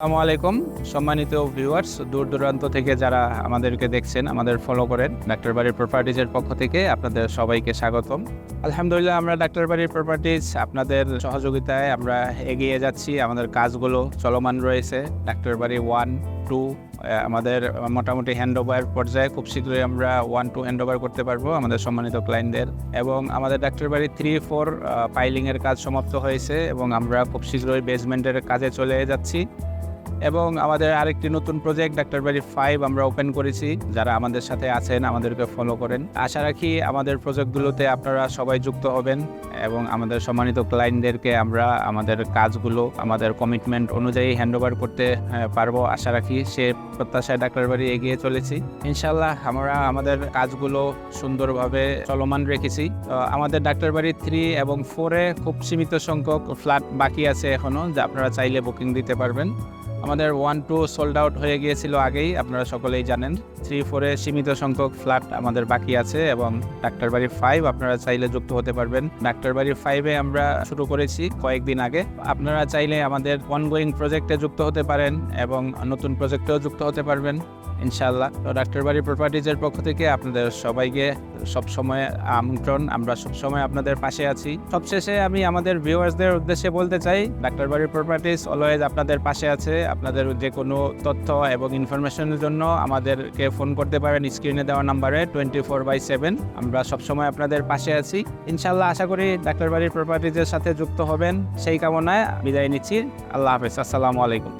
আসসালামু আলাইকুম, সম্মানিত ভিউয়ার্স দূর দূরান্ত থেকে যারা আমাদেরকে দেখছেন, আমাদের ফলো করেন ডাক্তার বাড়ির প্রপার্টিজের পক্ষ থেকে আপনাদের সবাইকে স্বাগতম। আলহামদুলিল্লাহ, আমরা ডাক্তার বাড়ির প্রপার্টিজ আপনাদের সহযোগিতায় আমরা এগিয়ে যাচ্ছি, আমাদের কাজগুলো চলমান রয়েছে। ডাক্তার বাড়ি ওয়ান টু আমাদের মোটামুটি হ্যান্ড ওভার পর্যায়ে খুব শীঘ্রই আমরা ওয়ান টু হ্যান্ড ওভার করতে পারব আমাদের সম্মানিত ক্লায়েন্টদের এবং আমাদের ডাক্তার বাড়ি থ্রি ফোর পাইলিংয়ের কাজ সমাপ্ত হয়েছে এবং আমরা খুব শীঘ্রই বেসমেন্টের কাজে চলে যাচ্ছি। এবং আমাদের আরেকটি নতুন প্রজেক্ট ডাক্তার বাড়ি ফাইভ আমরা ওপেন করেছি। যারা আমাদের সাথে আছেন, আমাদেরকে ফলো করেন। আশা রাখি আমাদের প্রজেক্টগুলোতে আপনারা সবাই যুক্ত হবেন এবং আমাদের সম্মানিত ক্লায়েন্টদেরকে আমরা আমাদের কাজগুলো, আমাদের কমিটমেন্ট অনুযায়ী হ্যান্ডওভার করতে পারব। আশা রাখি সে প্রত্যাশায় ডাক্তার বাড়ি এগিয়ে চলেছি। ইনশাল্লাহ আমরা আমাদের কাজগুলো সুন্দরভাবে চলমান রেখেছি। আমাদের ডাক্তার বাড়ি থ্রি এবং ফোরে খুব সীমিত সংখ্যক ফ্ল্যাট বাকি আছে এখনও যা আপনারা চাইলে বুকিং দিতে পারবেন। আমাদের ওয়ান টু সোল্ড আউট হয়ে গিয়েছিল আগেই, আপনারা সকলেই জানেন। থ্রি ফোরে সীমিত সংখ্যক ফ্ল্যাট আমাদের বাকি আছে এবং ডাক্তার বাড়ি ফাইভ আপনারা চাইলে যুক্ত হতে পারবেন। ডাক্তার বাড়ি ফাইভে আমরা শুরু করেছি কয়েকদিন আগে। আপনারা চাইলে আমাদের অনগোয়িং প্রজেক্টে যুক্ত হতে পারেন এবং নতুন প্রজেক্টেও যুক্ত হতে পারবেন। ইনশাল্লাহ তো ডাক্তার বাড়ি প্রপার্টিজের পক্ষ থেকে আপনাদের সবাইকে সবসময় আমন্ত্রণ। আমরা সবসময় আপনাদের পাশে আছি। সবশেষে আমি আমাদের ভিউয়ার্সদের উদ্দেশ্যে বলতে চাই, ডাক্তার বাড়ি প্রপার্টিজ অলওয়েজ আপনাদের পাশে আছে। আপনাদের যে কোনো তথ্য এবং ইনফরমেশনের জন্য আমাদেরকে ফোন করতে পারেন স্ক্রিনে দেওয়া নাম্বারে টোয়েন্টি ফোর বাই সেভেন আমরা সবসময় আপনাদের পাশে আছি। ইনশাল্লাহ আশা করি ডাক্তার বাড়ির প্রপার্টিজের সাথে যুক্ত হবেন। সেই কামনায় বিদায় নিচ্ছি। আল্লাহ হাফেজ। আসসালামু আলাইকুম।